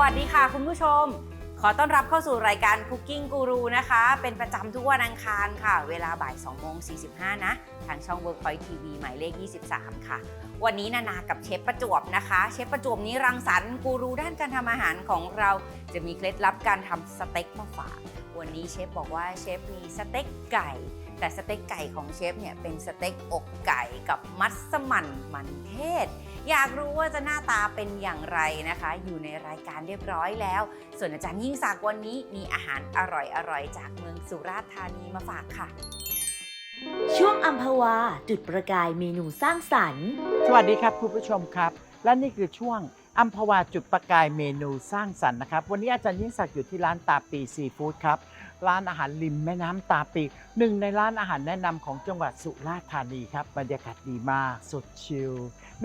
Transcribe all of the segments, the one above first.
วัสดีค่ะคุณผู้ชม ขอต้อนรับเข้าสู่รายการ Cooking Guru นะคะ เป็นประจำทุกวันอังคารค่ะ เวลาบ่าย2โมง45 นะ ทางช่อง Workpoint TV หมายเลข 23 ค่ะ วันนี้นานากับเชฟประจวบนะคะ เชฟประจวบนี้รังสรรค์กูรูด้านการทำอาหารของเรา จะมีเคล็ดลับการทำสเต็กมาฝาก วันนี้เชฟบอกว่าเชฟมีสเต็กไก่แต่สเต็กไก่ของเชฟเนี่ยเป็นสเต็กอกไก่กับมัสมั่นมันเทศ อยากรู้ว่าจะหน้าตาเป็นอย่างไรนะคะ อยู่ในรายการเรียบร้อยแล้ว ส่วนอาจารย์ยิ่งศักดิ์วันนี้มีอาหารอร่อยๆ จากเมืองสุราษฎร์ธานีมาฝากค่ะ ช่วงอัมพวาจุดประกายเมนูสร้างสรรค์ สวัสดีครับคุณผู้ชมครับ และนี่คือช่วงอัมพวาจุดประกายเมนูสร้างสรรค์นะครับ วันนี้อาจารย์ยิ่งศักดิ์อยู่ที่ร้านตาปีซีฟู้ดครับ ร้านอาหารริมแม่น้ำตาปีหนึ่งในร้านอาหารแนะนำของจังหวัดสุราษฎร์ธานีครับ บรรยากาศดีมากสดชิล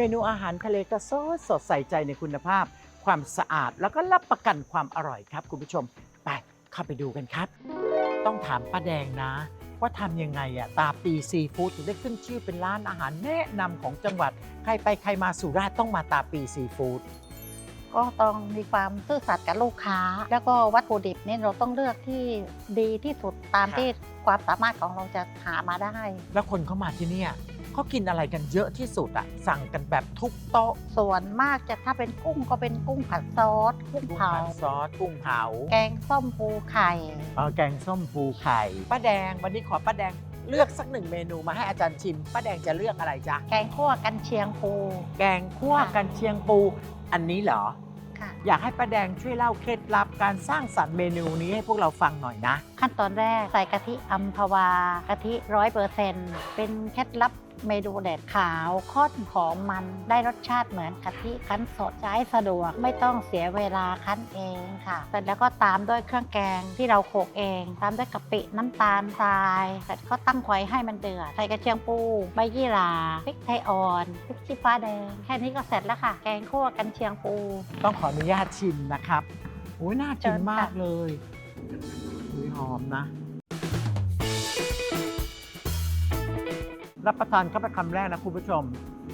เมนูอาหารทะเลก็สดสดใส่ใจในคุณภาพ ความสะอาดแล้วก็รับประกันความอร่อยครับ คุณผู้ชม ไปเข้าไปดูกันครับ ต้องถามป้าแดงนะ ว่าทำยังไงอะตาปีซีฟู้ดถึงได้ขึ้นชื่อเป็นร้านอาหารแนะนำของจังหวัด ใครไปใครมาสุราษฎร์ต้องมาตาปีซีฟู้ดก็ต้องมีความซื่อสัตย์กับลูกค้า แล้วก็วัตถุดิบเนี่ยเราต้องเลือกที่ดีที่สุดตามครับที่ความสามารถของเราจะหามาได้ แล้วคนเข้ามาที่เนี่ย เขากินอะไรกันเยอะที่สุดอะสั่งกันแบบทุกโต๊ะส่วนมากจะถ้าเป็นกุ้งก็เป็นกุ้งผัดซอสกุ้งกุ้งเผาผัดซอสกุ้งเผาแกงส้มปูไข่ เอ่อแกงส้มปูไข่ป้าแดงวันนี้ขอป้าแดงเลือกสักหนึ่งเมนูมาให้อาจารย์ชิมป้าแดงจะเลือกอะไรจ๊ะแกงคั่วกันเชียงปูแกงคั่วกันเชียงปู อันนี้เหรอ ค่ะ อยากให้ป้าแดงช่วยเล่าเคล็ดลับการสร้างสรรค์เมนูนี้ให้พวกเราฟังหน่อยนะ ขั้นตอนแรกใส่กะทิอัมพวากะทิร้อยเปอร์เซ็นต์เป็นเคล็ดลับ เมนูแดดขาวข้นหอมมันได้รสชาติเหมือนกะทิคั้นสดใช้สะดวก ไม่ต้องเสียเวลาคั้นเองค่ะ เสร็จแล้วก็ตามด้วยเครื่องแกงที่เราโขลกเอง ตามด้วยกะปิน้ำตาลทรายเสร็จก็ตั้งไฟให้มันเดือดใส่กระเทียมปูใบยี่หร่าพริกไทยอ่อนพริกชี้ฟ้าแดง แค่นี้ก็เสร็จแล้วค่ะ แกงคั่วกันเชียงปู ต้องขออนุญาตชิมนะครับอุ้ยน่ากินเชิญค่ะมากเลยอุ้ยหอมนะ รับประทานเข้าไปคำแรกนะคุณผู้ชม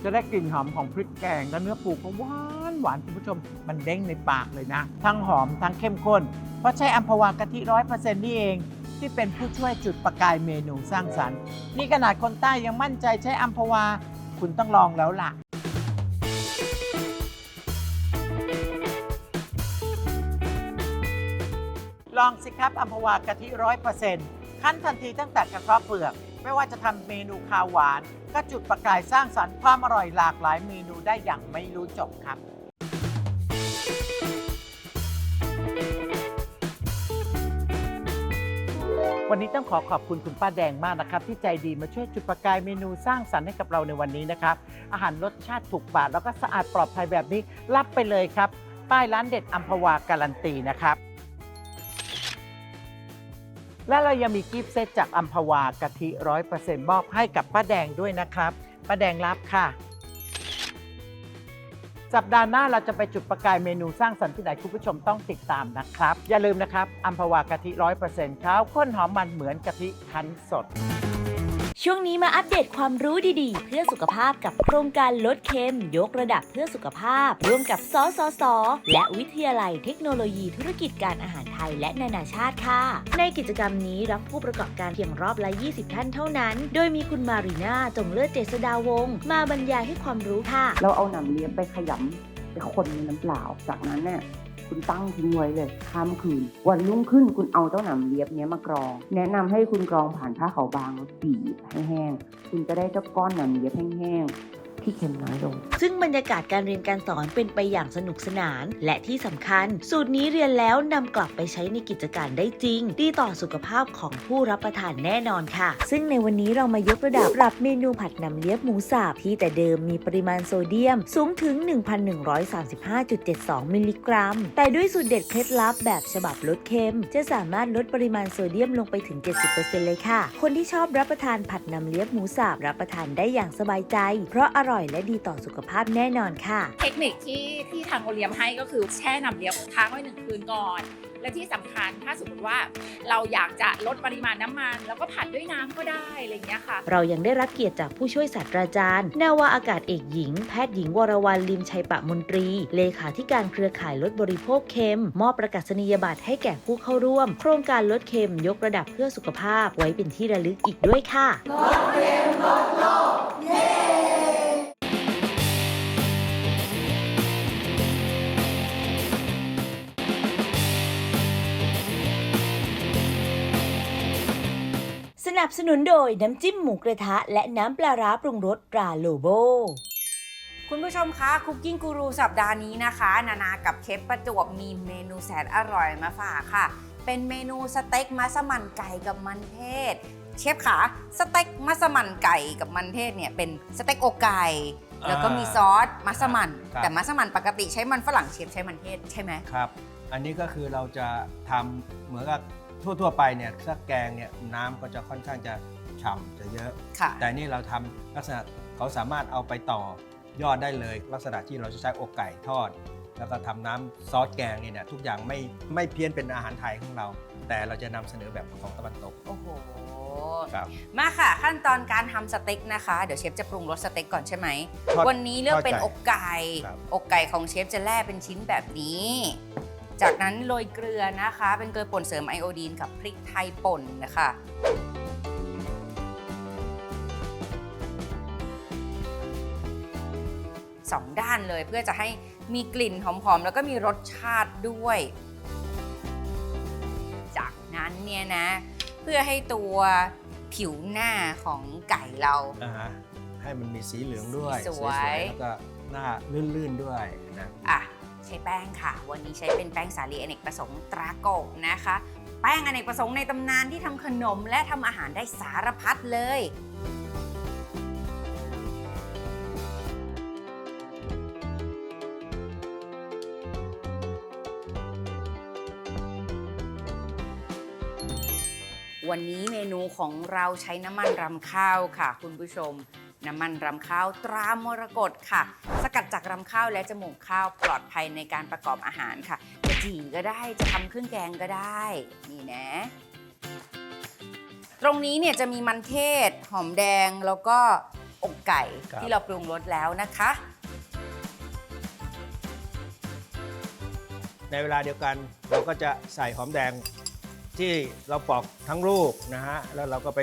จะได้กลิ่นหอมของพริกแกงและเนื้อปูก็หวานหวานคุณผู้ชม มันเด้งในปากเลยนะ ทั้งหอมทั้งเข้มข้น เพราะใช้อัมพวากะทิร้อยเปอร์เซ็นต์นี่เอง ที่เป็นผู้ช่วยจุดประกายเมนูสร้างสรรค์ นี่ขนาดคนใต้ยังมั่นใจใช้อัมพวา คุณต้องลองแล้วล่ะลองสิครับอัมพวากะทิร้อยเปอร์เซ็นต์คั้นทันทีตั้งแต่กระเทาะเปลือก ไม่ว่าจะทำเมนูคาวหวาน ก็จุดประกายสร้างสรรค์ความอร่อยหลากหลายเมนูได้อย่างไม่รู้จบครับ วันนี้ต้องขอขอบคุณคุณป้าแดงมากนะครับ ที่ใจดีมาช่วยจุดประกายเมนูสร้างสรรค์ให้กับเราในวันนี้นะครับ อาหารรสชาติถูกปากแล้วก็สะอาดปลอดภัยแบบนี้รับไปเลยครับ ป้ายร้านเด็ดอัมพวาการันตีนะครับ และเรายังมีกิฟต์เซตจากอัมพวากะทิร้อยเปอร์เซ็นต์มอบให้กับป้าแดงด้วยนะครับป้าแดงรับค่ะ สัปดาห์หน้าเราจะไปจุดประกายเมนูสร้างสรรค์ที่ไหนคุณผู้ชมต้องติดตามนะครับ อย่าลืมนะครับอัมพวากะทิร้อยเปอร์เซ็นต์ขาวข้นหอมมันเหมือนกะทิคั้นสด ช่วงนี้มาอัปเดตความรู้ดีๆ เพื่อสุขภาพกับโครงการลดเค็ม ยกระดับเพื่อสุขภาพ ร่วมกับสสส และวิทยาลัยเทคโนโลยีธุรกิจการอาหารไทยและนานาชาติค่ะ ในกิจกรรมนี้รับผู้ประกอบการเพียงรอบละ 20 ท่านเท่านั้น โดยมีคุณมารีนาจงเลิศเจษดาวงศ์มาบรรยายให้ความรู้ค่ะ เราเอาหนำเลี้ยงไปขยำไปคนในน้ำเปล่า จากนั้นเนี่ย คุณตั้งทิ้งไว้เลยข้ามคืน วันรุ่งขึ้นคุณเอาเจ้าหนำเลียบเนี้ยมากรอง แนะนำให้คุณกรองผ่านผ้าขาวบางบีบให้แห้ง คุณจะได้เจ้าก้อนหนำเลียบแห้งๆ ที่เค็มน้อยลง ซึ่งบรรยากาศการเรียนการสอนเป็นไปอย่างสนุกสนาน และที่สำคัญ สูตรนี้เรียนแล้วนำกลับไปใช้ในกิจการได้จริง ดีต่อสุขภาพของผู้รับประทานแน่นอนค่ะ ซึ่งในวันนี้เรามายกระดับปรับเมนูผัดน้ำเลียบหมูสับที่แต่เดิมมีปริมาณโซเดียม สูงถึง 1,135.72 มิลลิกรัม แต่ด้วยสูตรเด็ดเคล็ดลับแบบฉบับลดเค็ม จะสามารถลดปริมาณโซเดียมลงไปถึง 70%เลยค่ะ คนที่ชอบรับประทานผัดน้ำเลียบหมูสับรับประทานได้อย่างสบายใจ เพราะอร่อยและดีต่อสุขภาพแน่นอนค่ะ เทคนิคที่ที่ทางโอเลียมให้ก็คือแช่น้ำเลี้ยงค้างไว้หนึ่งคืนก่อน และที่สำคัญถ้าสมมติว่าเราอยากจะลดปริมาณน้ำมัน แล้วก็ผัดด้วยน้ำก็ได้อะไรอย่างเงี้ยค่ะ เรายังได้รับเกียรติจากผู้ช่วยศาสตราจารย์ นาวาอากาศเอกหญิง แพทย์หญิงวรวรรณลิมชัยปะมนตรี เลขาธิการเครือข่ายลดบริโภคเค็ม มอบประกาศนียบัตรให้แก่ผู้เข้าร่วม โครงการลดเค็มยกระดับเพื่อสุขภาพ ไว้เป็นที่ระลึกอีกด้วยค่ะส นับสนุนโดยน้ำจิ้มหมูกระทะ และน้ำปลาร้าปรุงรสตราโลโบ คุณผู้ชมคะคุกกิ้งกูรูสัปดาห์นี้นะคะ นานากับเชฟประจวบมีเมนูแสนอร่อยมาฝากค่ะ เป็นเมนูสเต็กมัสมั่นไก่กับมันเทศ เชฟขาสเต็กมัสมั่นไก่กับมันเทศเนี่ยเป็นสเต็กอกไก่แล้วก็มีซอสมัสมั่นครับ แต่มัสมั่นปกติใช้มันฝรั่งเชฟใช้มันเทศใช่ไหม ครับ อันนี้ก็คือเราจะทำเหมือนกับ ทั่วๆไปเนี่ยถ้าแกงเนี่ยน้ำก็จะค่อนข้างจะฉ่ำจะเยอะ ค่ะ แต่นี่เราทำลักษณะเขาสามารถเอาไปต่อยอดได้เลย ลักษณะที่เราจะใช้อกไก่ทอด แล้วก็ทำน้ำซอสแกงนี่เนี่ยทุกอย่างไม่ไม่เพี้ยนเป็นอาหารไทยของเรา แต่เราจะนำเสนอแบบของตะวันตกโอ้โห ครับ มาค่ะ ขั้นตอนการทำสเต็กนะคะ เดี๋ยวเชฟจะปรุงรสสเต็กก่อนใช่ไหม ทอดวันนี้เลือกเป็นทอดไก่อกไก่ ครับ อกไก่ของเชฟจะแล่เป็นชิ้นแบบนี้ จากนั้นโรยเกลือนะคะ เป็นเกลือป่นเสริมไอโอดีนกับพริกไทยป่นนะคะสองด้านเลยเพื่อจะให้มีกลิ่นหอมๆ แล้วก็มีรสชาติด้วย จากนั้นเนี่ยนะ เพื่อให้ตัวผิวหน้าของไก่เราอ่าฮะให้มันมีสีเหลืองด้วยสีสวย แล้วก็หน้าลื่นๆด้วยนะอะ ใช้แป้งค่ะ วันนี้ใช้เป็นแป้งสาลีอเนกประสงค์ตราโกบนะคะ แป้งอเนกประสงค์ในตำนานที่ทำขนมและทำอาหารได้สารพัดเลยวันนี้เมนูของเราใช้น้ำมันรำข้าวค่ะ คุณผู้ชม น้ำมันรำข้าวตรามรกตค่ะ สกัดจากรำข้าวและจมูกข้าวปลอดภัยในการประกอบอาหารค่ะ จะจี่ก็ได้จะทำเครื่องแกงก็ได้ นี่นะ ตรงนี้เนี่ยจะมีมันเทศ หอมแดงแล้วก็อกไก่ครับ ที่เราปรุงรสแล้วนะคะ ในเวลาเดียวกันเราก็จะใส่หอมแดงที่เราปอกทั้งลูกนะฮะแล้วเราก็ไป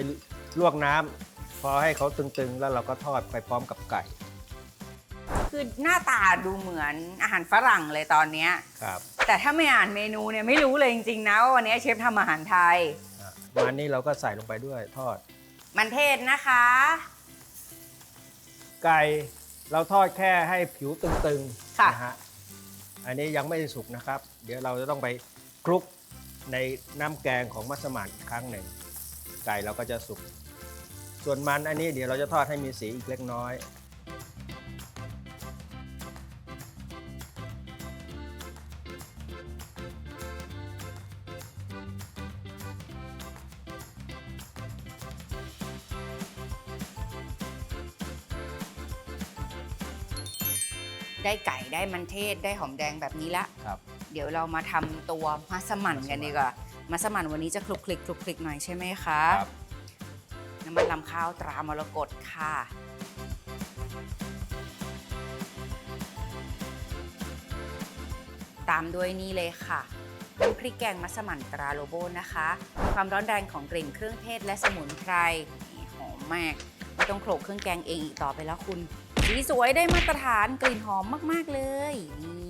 ลวกน้ำ พอให้เขาตึงๆ แล้วเราก็ทอดไปพร้อมกับไก่ คือหน้าตาดูเหมือนอาหารฝรั่งเลยตอนเนี้ยครับแต่ถ้าไม่อ่านเมนูเนี่ยไม่รู้เลยจริงๆนะว่าวันนี้เชฟทำอาหารไทย อะประมาณนี้เราก็ใส่ลงไปด้วยทอด มันเทศนะคะ ไก่เราทอดแค่ให้ผิวตึงค่ะๆนะฮะ อันนี้ยังไม่สุกนะครับ เดี๋ยวเราจะต้องไปคลุกในน้ำแกงของมัสมั่นอีกครั้งหนึ่ง ไก่เราก็จะสุก ส่วนมันอันนี้เดี๋ยวเราจะทอดให้มีสีอีกเล็กน้อยได้ไก่ได้มันเทศได้หอมแดงแบบนี้ละ ครับ เดี๋ยวเรามาทำตัวมัสมั่นกันดีกว่า มัสมั่นวันนี้จะคลุกคลิกคลุกคลิกหน่อยใช่ไหมคะ ครับ น้ำมันลำข้าวตรามรกตค่ะ ตามด้วยนี่เลยค่ะน้ำพริกแกงมัสมั่นตราโลโบนะคะ ความร้อนแรงของกลิ่นเครื่องเทศและสมุนไพรหอมมากไม่ต้องโขลกเครื่องแกงเองอีกต่อไปแล้วคุณสีสวยได้มาตรฐานกลิ่นหอมมาก ๆ เลยนี่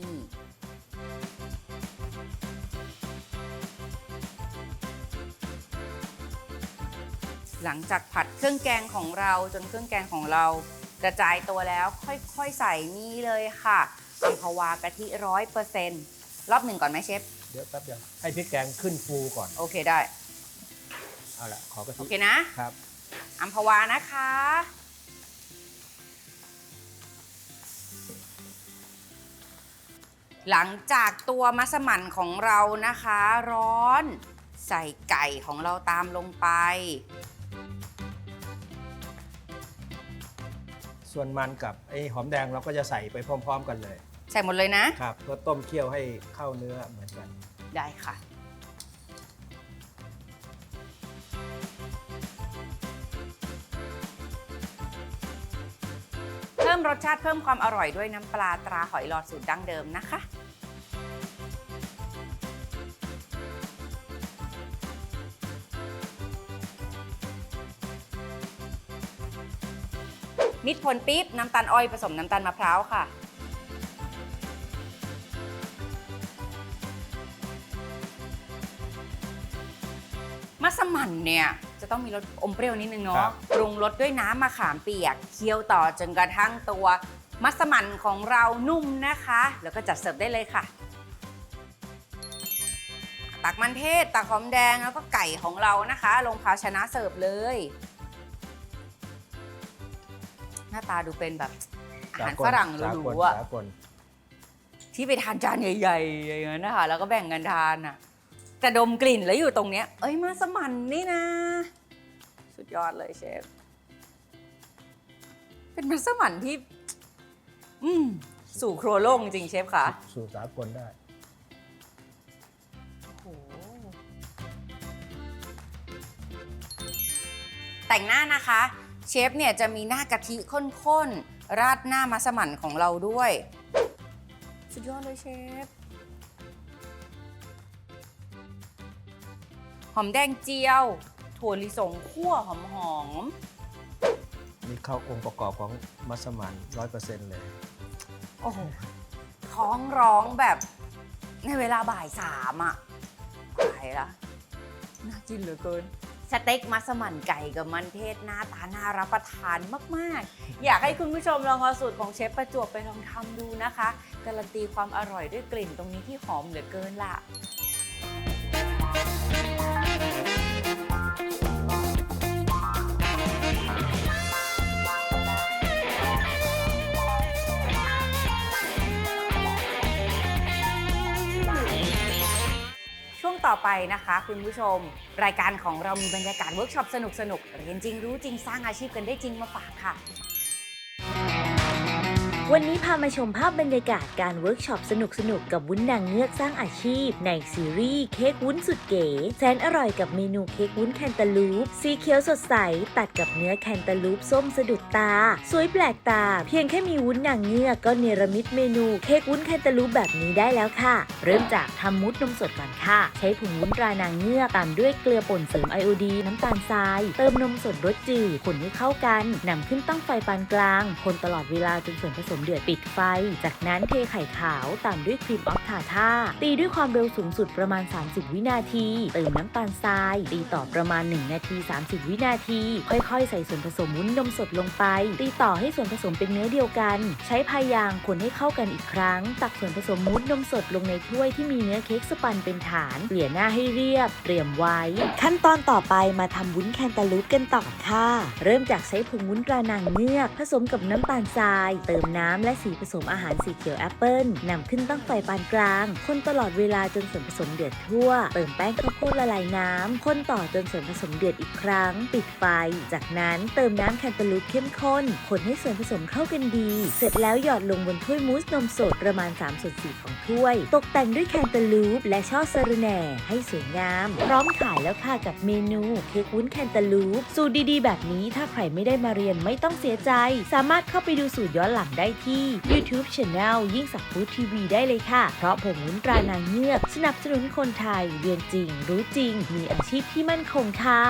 หลังจากผัดเครื่องแกงของเราจนเครื่องแกงของเรากระจายตัวแล้วค่อยๆใส่นี่เลยค่ะอัมพวากะทิร้อยเปอร์เซ็นต์รอบหนึ่งก่อนไหมเชฟ เดี๋ยวแป๊บเดียวให้พริกแกงขึ้นฟูก่อน โอเคได้ เอาละขอกะโอทิเคนะ ครับอัมพวานะคะ หลังจากตัวมัสมั่นของเรานะคะ ร้อน ใส่ไก่ของเราตามลงไป ส่วนมันกับไอ้หอมแดงเราก็จะใส่ไปพร้อม ๆ กันเลยใส่หมดเลยนะ ครับก็ต้มเคี่ยวให้เข้าเนื้อเหมือนกัน ได้ค่ะ เพิ่มรสชาติเพิ่มความอร่อยด้วยน้ำปลาตราหอยหลอดสูตรดั้งเดิมนะคะ มิตรผลปี๊บน้ำตาลอ้อยผสมน้ำตาลมะพร้าวค่ะมัสมั่นเนี่ยจะต้องมีรสอมเปรี้ยวนิดนึงคเนาะรับปรุงรสด้วยน้ำมะขามเปียก เคี่ยวต่อจนกระทั่งตัว มัสมั่นของเรานุ่มนะคะ แล้วก็จัดเสิร์ฟได้เลยค่ะ ตักมันเทศตักหอมแดงแล้วก็ไก่ของเรานะคะ ลงภาชนะเสิร์ฟเลย หน้าตาดูเป็นแบบอาหารฝรั่งหสากรูลๆอะสากลที่ไปทานจานใหญ่ๆอย่างนั้นนะคะแล้วก็แบ่งกันทานอะแต่ดมกลิ่นแล้วอยู่ตรงเนี้ย เอ้ยมาสมันนี่นะ สุดยอดเลยเชฟ เป็นมัสมั่นที่ อืมสู่ครัวโล่งจริงๆเชฟค่ะ สู่สากลได้โอ้โหแต่งหน้านะคะ เชฟเนี่ยจะมีหน้ากะทิข้นๆ ราดหน้ามัสมั่นของเราด้วย สุดยอดเลยเชฟ หอมแดงเจียว ถั่วลิสงคั่วหอมนี่เข้าองค์ประกอบของมัสมั่นร้อยเปอร์เซ็นต์เลยๆโอ้โห ท้องร้องแบบในเวลาบ่ายสามอะตายละน่ากินเหลือเกิน สเต็กมัสมั่นไก่กับมันเทศหน้าตาน่ารับประทานมากๆ อยากให้คุณผู้ชมลองเอาสูตรของเชฟประจวบไปลองทำดูนะคะ การันตีความอร่อยด้วยกลิ่นตรงนี้ที่หอมเหลือเกินล่ะ ต่อไปนะคะ คุณผู้ชม รายการของเรามีบรรยากาศเวิร์กช็อปสนุกๆเรียนจริงรู้จริงสร้างอาชีพกันได้จริงมาฝากค่ะ วันนี้พามาชมภาพบรรยากาศการเวิร์กช็อปสนุกๆกับวุ้นนางเงือกสร้างอาชีพ ในซีรีส์เค้กวุ้นสุดเก๋ แสนอร่อยกับเมนูเค้กวุ้นแคนตาลูป สีเขียวสดใส ตัดกับเนื้อแคนตาลูปส้มสะดุดตา สวยแปลกตา เพียงแค่มีวุ้นนางเงือกก็เนรมิตเมนูเค้กวุ้นแคนตาลูปแบบนี้ได้แล้วค่ะ เริ่มจากทำมุดนมสดก่อนค่ะ ใช้ผงวุ้นตรานางเงือกตามด้วยเกลือป่นเสริมไอโอดีน้ำตาลทราย เติมนมสดรสจืดคนให้เข้ากันนำขึ้นตั้งไฟปานกลาง คนตลอดเวลาจนส่วนผสมเดือดปิดไฟ จากนั้นเทไข่ขาวตามด้วยครีมออฟทาท่าตีด้วยความเร็วสูงสุดประมาณ 30 วินาทีเติมน้ำตาลทราย ตีต่อประมาณ 1 นาที 30 วินาที ค่อยๆ ใส่ส่วนผสมวุ้นนมสดลงไป ตีต่อให้ส่วนผสมเป็นเนื้อเดียวกัน ใช้พายางคนให้เข้ากันอีกครั้ง ตักส่วนผสมวุ้นนมสดลงในถ้วยที่มีเนื้อเค้กสปันเป็นฐานเกลี่ยหน้าให้เรียบ เตรียมไว้ ขั้นตอนต่อไปมาทำวุ้นแคนตาลูปกันต่อค่ะ เริ่มจากใช้ผงวุ้นตรานางเงือกผสมกับน้ำตาลทราย เติมน้ำ้ำและสีผสมอาหารสีเขียวแอปเปิลนำขึ้นตั้งไฟปานกลาง คนตลอดเวลาจนส่วนผสมเดือดทั่ว เติมแป้งข้าวโพดละลายน้ำ คนต่อจนส่วนผสมเดือดอีกครั้ง ปิดไฟ จากนั้นเติมน้ำแคนตาลูปเข้มข้น คนให้ส่วนผสมเข้ากันดี เสร็จแล้วหยอดลงบนถ้วยมูสนมสดประมาณ3ส่วน4ของถ้วย ตกแต่งด้วยแคนตาลูปและช่อสระแหน่ให้สวยงาม พร้อมขายแล้วค่ะกับเมนูเค้กวุ้นแคนตาลูปสูตรดีๆ แบบนี้ถ้าใครไม่ได้มาเรียนไม่ต้องเสียใจ สามารถเข้าไปดูสูตรย้อนหลังได้ที่ YouTube Channel ยิ่งสักฟู้ดทีวีได้เลยค่ะ เพราะผมวุ้นตรานางเงือก สนับสนุนคนไทยเรียนจริง รู้จริง มีอาชีพที่มั่นคงค่ะ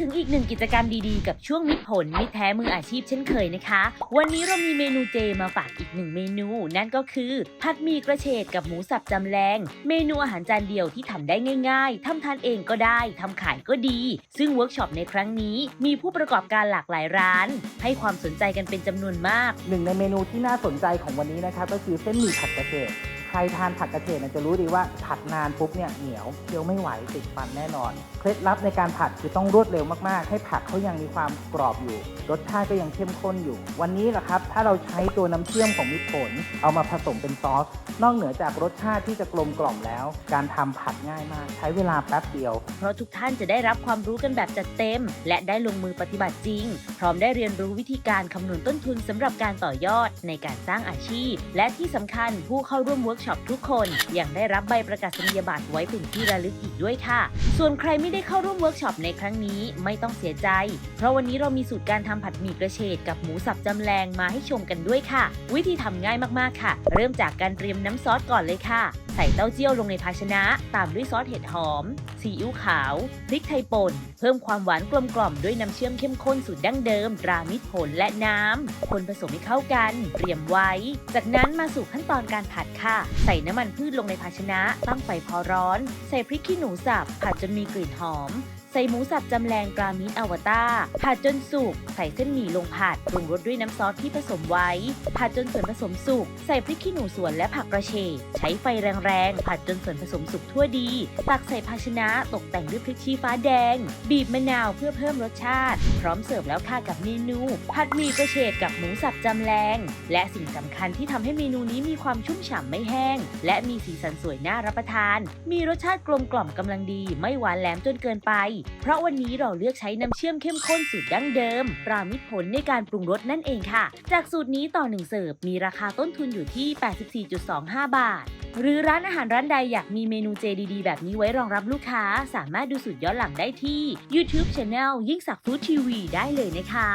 ถึงอีกหนึ่งกิจกรรมดีๆ กับช่วงมิตรผลมิตรแท้มืออาชีพเช่นเคยนะคะ วันนี้เรามีเมนูเจมาฝากอีกหนึ่งเมนู นั่นก็คือผัดหมี่กระเฉดกับหมูสับจำแรงเมนูอาหารจานเดียวที่ทำได้ง่ายๆทำทานเองก็ได้ทำขายก็ดี ซึ่งเวิร์กช็อปในครั้งนี้ มีผู้ประกอบการหลากหลายร้าน ให้ความสนใจกันเป็นจำนวนมาก หนึ่งในเมนูที่น่าสนใจของวันนี้นะครับก็คือเส้นหมี่ผัดกระเฉด ใครทานผัดกระเฉดเนี่ยจะรู้ดีว่าผัดนานปุ๊บเนี่ยเหนียวเคี้ยวไม่ไหวติดฟันแน่นอน เคล็ดลับในการผัดคือต้องรวดเร็วมากๆ ให้ผักเขายังมีความกรอบอยู่ รสชาติก็ยังเข้มข้นอยู่ วันนี้แหละครับถ้าเราใช้ตัวน้ำเชื่อมของมิตรผล เอามาผสมเป็นซอส นอกเหนือจากรสชาติที่จะกลมกล่อมแล้ว การทำผัดง่ายมาก ใช้เวลาแป๊บเดียว เพราะทุกท่านจะได้รับความรู้กันแบบจัดเต็ม และได้ลงมือปฏิบัติจริง พร้อมได้เรียนรู้วิธีการคำนวณต้นทุนสำหรับการต่อยอดในการสร้างอาชีพ และที่สำคัญผู้เข้าร่วมเวิร์กช็อปทุกคน ยังได้รับใบประกาศนียบัตรไว้เป็นที่ระลึกอีกด้วยค่ะ ส่วนใครไม่ได้เข้าร่วมเวิร์กช็อปในครั้งนี้ไม่ต้องเสียใจ เพราะวันนี้เรามีสูตรการทำผัดหมี่กระเฉดกับหมูสับจำแรงมาให้ชมกันด้วยค่ะ วิธีทำง่ายมากๆค่ะ เริ่มจากการเตรียมน้ำซอสก่อนเลยค่ะ ส่เต้าเจี้ยวลงในภาชนะ ตามด้วยซอสเห็ดหอม ซีอิ๊วขาว พริกไทยป่น เพิ่มความหวานกลมกล่อมด้วยน้ำเชื่อมเข้มข้นสูตรดั้งเดิม รามิตรผลและน้ำ คนผสมให้เข้ากัน เตรียมไว้ จากนั้นมาสู่ขั้นตอนการผัดค่ะ ใส่น้ำมันพืชลงในภาชนะ ตั้งไฟพอร้อน ใส่พริกขี้หนูสับ ผัดจนมีกลิ่นหอม ใส่หมูสับจำแรงกรามิตอวตารผัดจนสุก ใส่เส้นหมี่ลงผัดปรุงรสด้วยน้ำซอสที่ผสมไว้ ผัดจนส่วนผสมสุก ใส่พริกขี้หนูสวนและผักกระเฉดใช้ไฟแรงๆ ผัดจนส่วนผสมสุกทั่วดี ตักใส่ภาชนะตกแต่งด้วยพริกชี้ฟ้าแดง บีบมะนาวเพื่อเพิ่มรสชาติ พร้อมเสิร์ฟแล้วค่ะกับเมนู ผัดหมี่กระเฉดกับหมูสับจำแรง และสิ่งสำคัญที่ทำให้เมนูนี้มีความชุ่มฉ่ำไม่แห้ง และมีสีสันสวยน่ารับประทาน มีรสชาติกลมกล่อมกำลังดี ไม่หวานแหลมจนเกินไปเพราะวันนี้เราเลือกใช้น้ำเชื่อมเข้มข้นสูตรดั้งเดิม ปรามิตรผลในการปรุงรสนั่นเองค่ะ จากสูตรนี้ต่อหนึ่งเสิร์ฟมีราคาต้นทุนอยู่ที่ 84.25 บาท หรือร้านอาหารร้านใดอยากมีเมนูเจดีๆ แบบนี้ไว้รองรับลูกค้า สามารถดูสูตรย้อนหลังได้ที่ YouTube Channel ยิ่งสักฟู้ดทีวีได้เลยนะคะ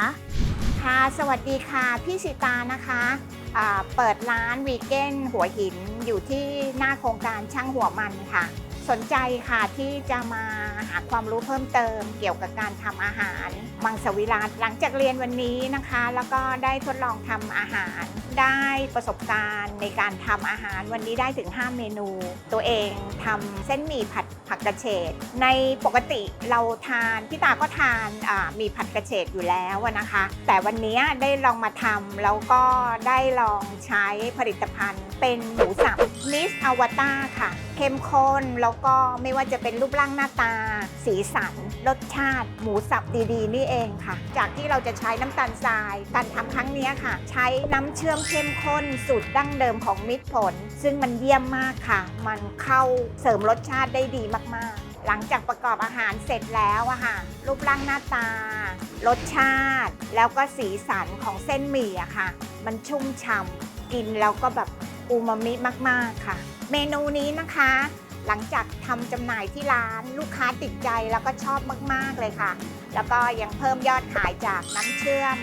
ค่ะสวัสดีค่ะพี่สิตานะคะเปิดร้านวีเกนหัวหินอยู่ที่หน้าโครงการช่างหัวมันค่ะ สนใจค่ะที่จะมาหาความรู้เพิ่มเติมเกี่ยวกับการทำอาหารมังสวิรัตหลังจากเรียนวันนี้นะคะ แล้วก็ได้ทดลองทำอาหาร ได้ประสบการณ์ในการทำอาหารวันนี้ได้ถึง 5 เมนู ตัวเองทำเส้นหมี่ผัดผักกระเฉดในปกติเราทานพี่ตาก็ทานหมีผัดกระเฉดอยู่แล้วนะคะ แต่วันนี้ได้ลองมาทำแล้วก็ได้ลองใช้ผลิตภัณฑ์เป็นหมูสับมิสอวตาค่ะเข้มข้นแล้วก็ไม่ว่าจะเป็นรูปร่างหน้าตา สีสัน รสชาติ หมูสับดีๆ นี่เองค่ะ จากที่เราจะใช้น้ำตาลทราย การทำครั้งนี้ค่ะ ใช้น้ำเชื่อมเข้มข้นสูตรดั้งเดิมของมิตรผล ซึ่งมันเยี่ยมมากค่ะ มันเข้าเสริมรสชาติได้ดีมากๆหลังจากประกอบอาหารเสร็จแล้วอะค่ะ รูปร่างหน้าตา รสชาติ แล้วก็สีสันของเส้นหมี่อะค่ะ มันชุ่มฉ่ำกินแล้วก็แบบอูมามิมาก ๆ ค่ะ เมนูนี้นะคะ หลังจากทำจำหน่ายที่ร้านลูกค้าติดใจแล้วก็ชอบมาก ๆ เลยค่ะ แล้วก็ยังเพิ่มยอดขายจากน้ำเชื่อม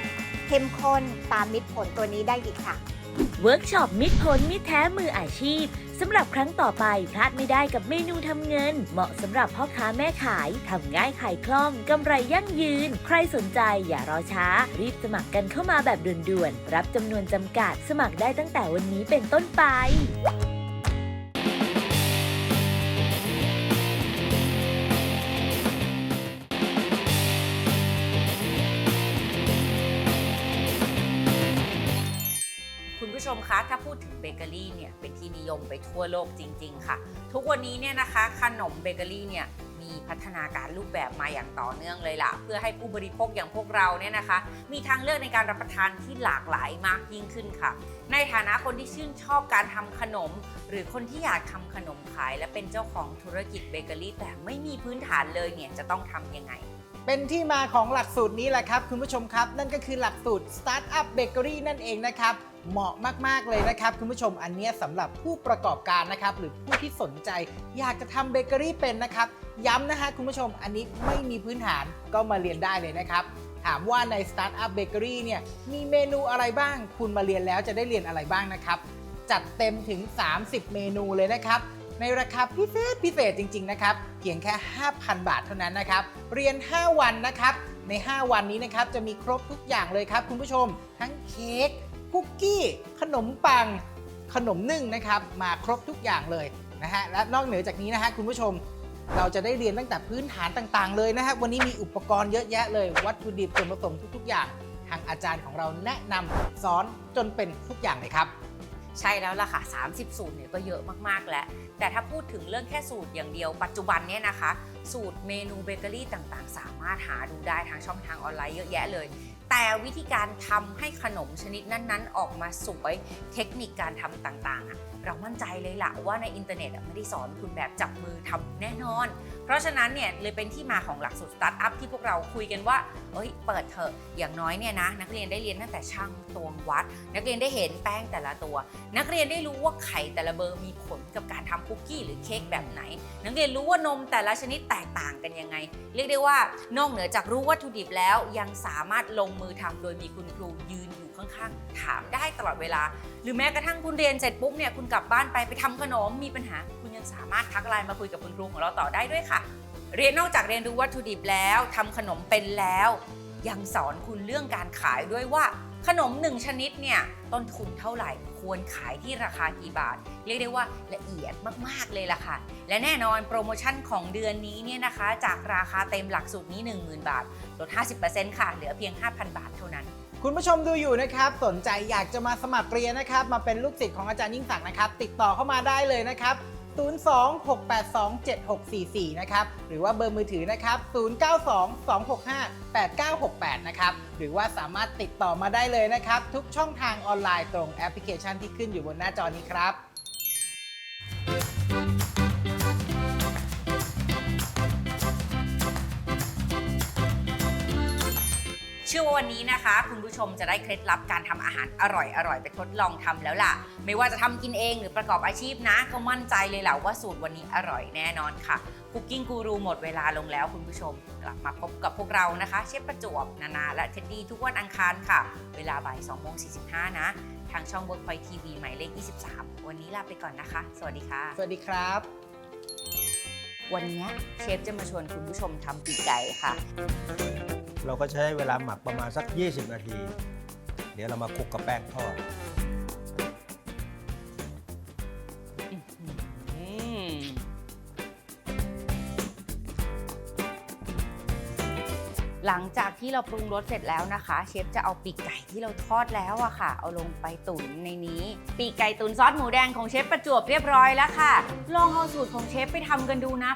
เข้มข้นตามมิตรผลตัวนี้ได้อีกค่ะ เวิร์กช็อปมิตรผลมิตรแท้มืออาชีพสำหรับครั้งต่อไปพลาดไม่ได้กับเมนูทำเงิน เหมาะสำหรับพ่อค้าแม่ขายทำง่ายขายคล่องกำไรยั่งยืน ใครสนใจอย่ารอช้า รีบสมัครกันเข้ามาแบบด่วนๆ รับจำนวนจำกัด สมัครได้ตั้งแต่วันนี้เป็นต้นไป ถ้าพูดถึงเบเกอรี่เนี่ยเป็นที่นิยมไปทั่วโลกจริง ๆ ค่ะ ทุกวันนี้เนี่ยนะคะขนมเบเกอรี่เนี่ยมีพัฒนาการรูปแบบมาอย่างต่อเนื่องเลยล่ะ เพื่อให้ผู้บริโภคอย่างพวกเราเนี่ยนะคะ มีทางเลือกในการรับประทานที่หลากหลายมากยิ่งขึ้นค่ะ ในฐานะคนที่ชื่นชอบการทำขนม หรือคนที่อยากทำขนมขาย และเป็นเจ้าของธุรกิจเบเกอรี่แต่ไม่มีพื้นฐานเลยเนี่ยจะต้องทำยังไงเป็นที่มาของหลักสูตรนี้แหละครับ คุณผู้ชมครับ นั่นก็คือหลักสูตร Startup Bakery นั่นเองนะครับ เหมาะมาก ๆ เลยนะครับคุณผู้ชมอันนี้สำหรับผู้ประกอบการนะครับหรือผู้ที่สนใจ อยากจะทำเบเกอรี่เป็นนะครับ ย้ำนะฮะคุณผู้ชมอันนี้ไม่มีพื้นฐานก็มาเรียนได้เลยนะครับถามว่าใน Startup Bakery เนี่ยมีเมนูอะไรบ้าง คุณมาเรียนแล้วจะได้เรียนอะไรบ้างนะครับ จัดเต็มถึง 30 เมนูเลยนะครับ ในราคาพิเศษพิเศษจริง ๆ นะครับ เพียงแค่ 5,000 บาทเท่านั้นนะครับ เรียน 5 วันนะครับ ใน 5 วันนี้นะครับจะมีครบทุกอย่างเลยครับคุณผู้ชม ทั้งเค้ก คุกกี้ ขนมปัง ขนมนึ่งนะครับ มาครบทุกอย่างเลยนะฮะ และนอกเหนือจากนี้นะฮะคุณผู้ชม เราจะได้เรียนตั้งแต่พื้นฐานต่างๆ เลยนะฮะ วันนี้มีอุปกรณ์เยอะแยะเลย วัตถุดิบส่วนผสมทุก ๆ อย่าง ทางอาจารย์ของเราแนะนำสอนจนเป็นทุกอย่างเลยครับ ใช่แล้วล่ะค่ะ 30 สูตรเนี่ยก็เยอะมากๆแล้ว แต่ถ้าพูดถึงเรื่องแค่สูตรอย่างเดียวปัจจุบันเนี่ยนะคะ สูตรเมนูเบเกอรี่ต่างๆ สามารถหาดูได้ทางช่องทางออนไลน์เยอะแยะเลย แต่วิธีการทำให้ขนมชนิดนั้นๆ ออกมาสวยเทคนิคการทำต่างๆ เรามั่นใจเลยล่ะว่าในอินเทอร์เน็ตไม่ได้สอนคุณแบบจับมือทำแน่นอน เพราะฉะนั้นเนี่ยเลยเป็นที่มาของหลักสูตรสตาร์ทอัพที่พวกเราคุยกันว่าเอ้ยเปิดเถอะอย่างน้อยเนี่ยนะนักเรียนได้เรียนตั้งแต่ช่างตวงวัด นักเรียนได้เห็นแป้งแต่ละตัว นักเรียนได้รู้ว่าไข่แต่ละเบอร์มีผลกับ การทำคุกกี้หรือเค้กแบบไหน นักเรียนรู้ว่านมแต่ละชนิดแตกต่างกันยังไง เรียกได้ว่านอกเหนือจากรู้วัตถุดิบแล้วยังสามารถลงมือทำโดยมีคุณครูยืนอยู่ข้างๆ ถามได้ตลอดเวลา หรือแม้กระทั่งคุณเรียนเสร็จปุ๊บเนี่ยคุณกลับบ้านไปไปทำขนมมีปัญหา คุณยังสามารถทักไลน์มาคุยกับคุณครูของเราต่อได้ด้วยค่ะ เรียนนอกจากเรียนรู้วัตถุดิบแล้วทำขนมเป็นแล้ว ยังสอนคุณเรื่องการขายด้วยว่าขนมหนึ่งชนิดเนี่ยต้นทุนเท่าไหร่ ควรขายที่ราคากี่บาท เรียกได้ว่าละเอียดมากๆเลยล่ะค่ะ และแน่นอนโปรโมชั่นของเดือนนี้เนี่ยนะคะ จากราคาเต็มหลักสูตรนี้ 10,000 บาทลด 50%ค่ะ เหลือเพียง 5,000 บาทเท่านั้นคุณผู้ชมดูอยู่นะครับ สนใจอยากจะมาสมัครเรียนนะครับ มาเป็นลูกศิษย์ของอาจารย์ยิ่งศักดิ์นะครับ ติดต่อเข้ามาได้เลยนะครับ 026827644 นะครับ หรือว่าเบอร์มือถือนะครับ 0922658968 นะครับ หรือว่าสามารถติดต่อมาได้เลยนะครับ ทุกช่องทางออนไลน์ตรงแอปพลิเคชันที่ขึ้นอยู่บนหน้าจอนี้ครับ ชื่อว่าวันนี้นะคะ คุณผู้ชมจะได้เคล็ดลับการทำอาหารอร่อยๆไปทดลองทำแล้วล่ะ ไม่ว่าจะทำกินเองหรือประกอบอาชีพนะ ก็มั่นใจเลยแหละว่าสูตรวันนี้อร่อยแน่นอนค่ะคุกกิ้งกูรูหมดเวลาลงแล้วคุณผู้ชม กลับมาพบกับพวกเรานะคะ เชฟประจวบนานาและเท็ดดี้ทุกวันอังคารค่ะ เวลาบ่าย2โมง45 นะ ทางช่อง Workpoint TV หมายเลข 23 วันนี้ลาไปก่อนนะคะ สวัสดีค่ะ สวัสดีครับ วันนี้เชฟจะมาชวนคุณผู้ชมทำปีกไก่ค่ะ เราก็ใช้เวลาหมักประมาณสัก 20 นาที เดี๋ยวเรามาคลุกกับแป้งทอด อืมหลังจากที่เราปรุงรสเสร็จแล้วนะคะ เชฟจะเอาปีกไก่ที่เราทอดแล้วอะค่ะ เอาลงไปตุ๋นในนี้ ปีกไก่ตุ๋นซอสหมูแดงของเชฟประจวบเรียบร้อยแล้วค่ะ ลองเอาสูตรของเชฟไปทำกันดูนะ